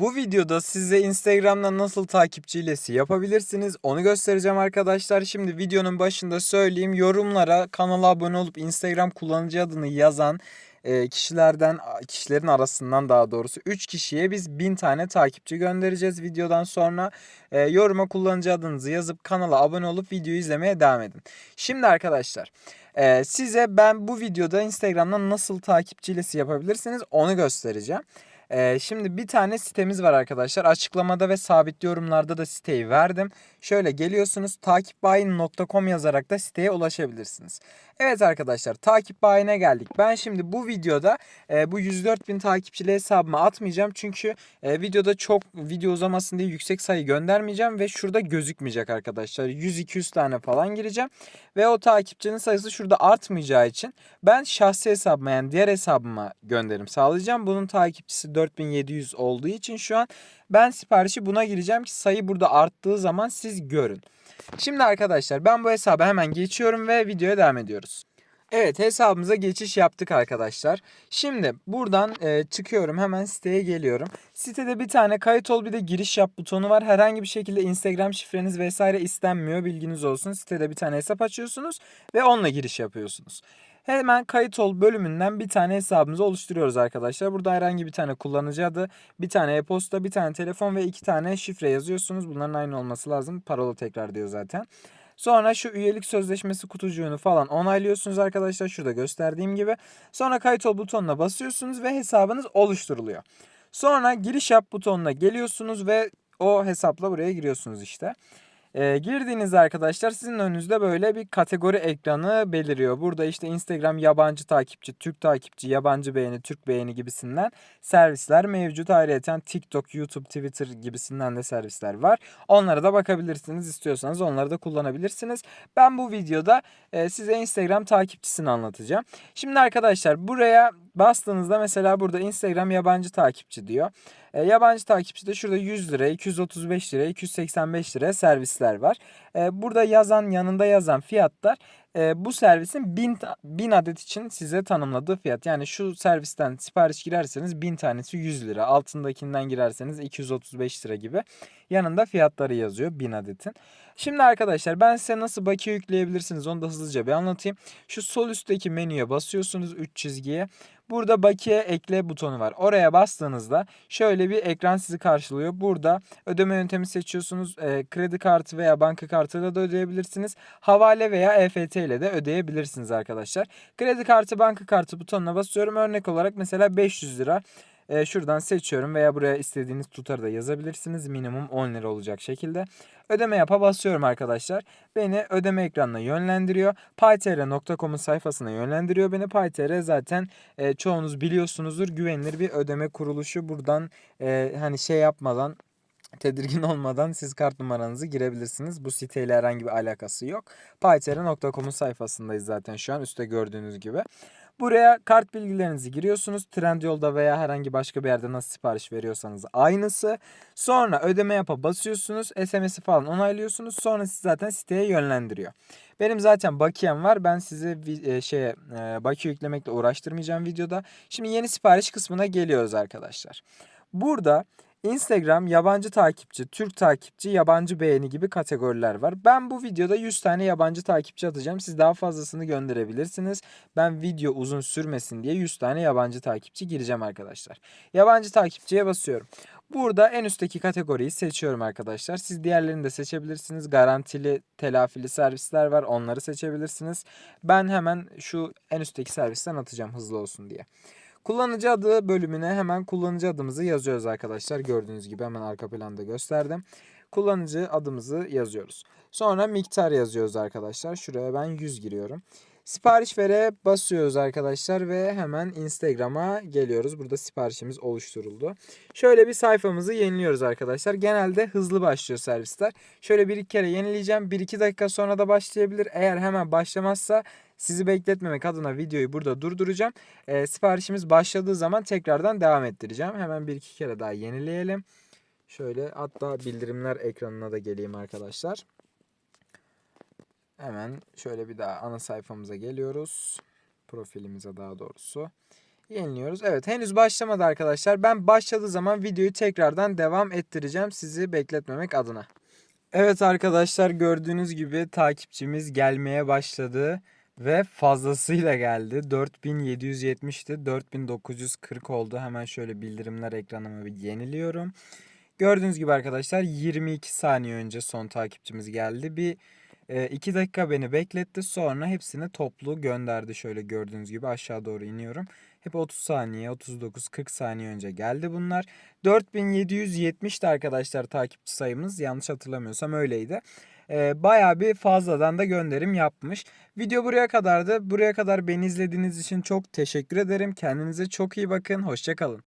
Bu videoda size Instagram'dan nasıl takipçi hilesi yapabilirsiniz onu göstereceğim arkadaşlar. Şimdi videonun başında söyleyeyim yorumlara kanala abone olup Instagram kullanıcı adını yazan e, kişilerden kişilerin arasından daha doğrusu 3 kişiye biz 1000 tane takipçi göndereceğiz videodan sonra. E, yoruma kullanıcı adınızı yazıp kanala abone olup videoyu izlemeye devam edin. Şimdi arkadaşlar e, size ben bu videoda Instagram'dan nasıl takipçi hilesi yapabilirsiniz onu göstereceğim. Ee, şimdi bir tane sitemiz var arkadaşlar. Açıklamada ve sabit yorumlarda da siteyi verdim. Şöyle geliyorsunuz takipbayin.com yazarak da siteye ulaşabilirsiniz. Evet arkadaşlar takip bayine geldik. Ben şimdi bu videoda e, bu 104 bin takipçili hesabıma atmayacağım. Çünkü e, videoda çok video uzamasın diye yüksek sayı göndermeyeceğim. Ve şurada gözükmeyecek arkadaşlar. 100-200 tane falan gireceğim. Ve o takipçinin sayısı şurada artmayacağı için ben şahsi hesabıma yani diğer hesabıma gönderim sağlayacağım. Bunun takipçisi 4700 olduğu için şu an ben siparişi buna gireceğim ki sayı burada arttığı zaman siz görün. Şimdi arkadaşlar ben bu hesaba hemen geçiyorum ve videoya devam ediyoruz. Evet hesabımıza geçiş yaptık arkadaşlar. Şimdi buradan e, çıkıyorum hemen siteye geliyorum. Sitede bir tane kayıt ol bir de giriş yap butonu var. Herhangi bir şekilde Instagram şifreniz vesaire istenmiyor bilginiz olsun. Sitede bir tane hesap açıyorsunuz ve onunla giriş yapıyorsunuz. Hemen kayıt ol bölümünden bir tane hesabımızı oluşturuyoruz arkadaşlar. Burada herhangi bir tane kullanıcı adı, bir tane e-posta, bir tane telefon ve iki tane şifre yazıyorsunuz. Bunların aynı olması lazım. Parola tekrar diyor zaten. Sonra şu üyelik sözleşmesi kutucuğunu falan onaylıyorsunuz arkadaşlar. Şurada gösterdiğim gibi. Sonra kayıt ol butonuna basıyorsunuz ve hesabınız oluşturuluyor. Sonra giriş yap butonuna geliyorsunuz ve o hesapla buraya giriyorsunuz işte. E, girdiğinizde arkadaşlar sizin önünüzde böyle bir kategori ekranı beliriyor. Burada işte Instagram yabancı takipçi, Türk takipçi, yabancı beğeni, Türk beğeni gibisinden servisler mevcut. Ayrıca TikTok, YouTube, Twitter gibisinden de servisler var. Onlara da bakabilirsiniz. istiyorsanız onları da kullanabilirsiniz. Ben bu videoda e, size Instagram takipçisini anlatacağım. Şimdi arkadaşlar buraya bastığınızda mesela burada Instagram yabancı takipçi diyor. E, yabancı takipçide şurada 100 lira, 235 lira, 285 lira servisler var. E, burada yazan yanında yazan fiyatlar e, bu servisin 1000, 1000 adet için size tanımladığı fiyat. Yani şu servisten sipariş girerseniz 1000 tanesi 100 lira. Altındakinden girerseniz 235 lira gibi. Yanında fiyatları yazıyor 1000 adetin. Şimdi arkadaşlar ben size nasıl bakiye yükleyebilirsiniz onu da hızlıca bir anlatayım. Şu sol üstteki menüye basıyorsunuz 3 çizgiye. Burada bakiye ekle butonu var. Oraya bastığınızda şöyle bir ekran sizi karşılıyor. Burada ödeme yöntemi seçiyorsunuz. E, kredi kartı veya banka kartıyla da ödeyebilirsiniz. Havale veya EFT ile de ödeyebilirsiniz arkadaşlar. Kredi kartı, banka kartı butonuna basıyorum. Örnek olarak mesela 500 lira e, şuradan seçiyorum veya buraya istediğiniz tutarı da yazabilirsiniz. Minimum 10 lira olacak şekilde. Ödeme yapa basıyorum arkadaşlar. Beni ödeme ekranına yönlendiriyor. paytr.com'un sayfasına yönlendiriyor beni. Paytr zaten e, çoğunuz biliyorsunuzdur güvenilir bir ödeme kuruluşu. Buradan e, hani şey yapmadan tedirgin olmadan siz kart numaranızı girebilirsiniz. Bu siteyle herhangi bir alakası yok. paytr.com'un sayfasındayız zaten şu an üstte gördüğünüz gibi. Buraya kart bilgilerinizi giriyorsunuz. Trendyol'da veya herhangi başka bir yerde nasıl sipariş veriyorsanız aynısı. Sonra ödeme yapa basıyorsunuz. SMS'i falan onaylıyorsunuz. Sonra sizi zaten siteye yönlendiriyor. Benim zaten bakiyem var. Ben sizi e, şeye e, bakiye yüklemekle uğraştırmayacağım videoda. Şimdi yeni sipariş kısmına geliyoruz arkadaşlar. Burada Instagram yabancı takipçi, Türk takipçi, yabancı beğeni gibi kategoriler var. Ben bu videoda 100 tane yabancı takipçi atacağım. Siz daha fazlasını gönderebilirsiniz. Ben video uzun sürmesin diye 100 tane yabancı takipçi gireceğim arkadaşlar. Yabancı takipçiye basıyorum. Burada en üstteki kategoriyi seçiyorum arkadaşlar. Siz diğerlerini de seçebilirsiniz. Garantili, telafili servisler var. Onları seçebilirsiniz. Ben hemen şu en üstteki servisten atacağım hızlı olsun diye. Kullanıcı adı bölümüne hemen kullanıcı adımızı yazıyoruz arkadaşlar. Gördüğünüz gibi hemen arka planda gösterdim. Kullanıcı adımızı yazıyoruz. Sonra miktar yazıyoruz arkadaşlar. Şuraya ben 100 giriyorum. Sipariş vere basıyoruz arkadaşlar ve hemen Instagram'a geliyoruz. Burada siparişimiz oluşturuldu. Şöyle bir sayfamızı yeniliyoruz arkadaşlar. Genelde hızlı başlıyor servisler. Şöyle bir iki kere yenileyeceğim. Bir iki dakika sonra da başlayabilir. Eğer hemen başlamazsa sizi bekletmemek adına videoyu burada durduracağım. E, siparişimiz başladığı zaman tekrardan devam ettireceğim. Hemen bir iki kere daha yenileyelim. Şöyle hatta bildirimler ekranına da geleyim arkadaşlar. Hemen şöyle bir daha ana sayfamıza geliyoruz. Profilimize daha doğrusu. Yeniliyoruz. Evet henüz başlamadı arkadaşlar. Ben başladığı zaman videoyu tekrardan devam ettireceğim sizi bekletmemek adına. Evet arkadaşlar gördüğünüz gibi takipçimiz gelmeye başladı ve fazlasıyla geldi. 4770'ti 4940 oldu. Hemen şöyle bildirimler ekranımı bir yeniliyorum. Gördüğünüz gibi arkadaşlar 22 saniye önce son takipçimiz geldi. Bir 2 dakika beni bekletti. Sonra hepsini toplu gönderdi. Şöyle gördüğünüz gibi aşağı doğru iniyorum. Hep 30 saniye, 39, 40 saniye önce geldi bunlar. 4770'ti arkadaşlar takipçi sayımız. Yanlış hatırlamıyorsam öyleydi. Ee, bayağı bir fazladan da gönderim yapmış. Video buraya kadardı. Buraya kadar beni izlediğiniz için çok teşekkür ederim. Kendinize çok iyi bakın. Hoşçakalın.